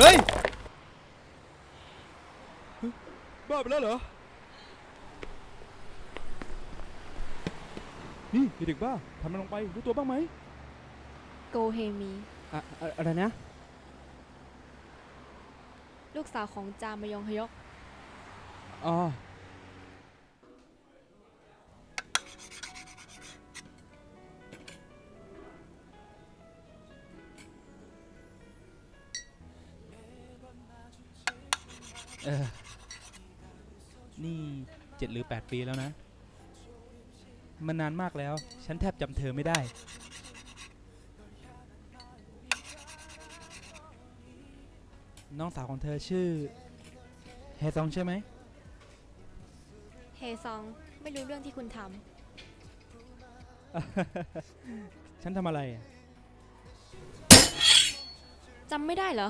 เฮ้ย บ้าไปแล้วเหรอ นี่เด็กบ้าทำมันลงไป รู้ตัวบ้างไหมโกเฮมี อะอะไรนะ ลูกสาวของจามยองฮยอก อ๋อ เออ นี่เจ็ดหรือแปดปีแล้วนะ มันนานมากแล้ว ฉันแทบจำเธอไม่ได้ น้องสาวของเธอชื่อแฮซองใช่ไหม เฮซองไม่รู้เรื่องที่คุณทฉันทำอะไรอะำจำไม่ได้เหรอ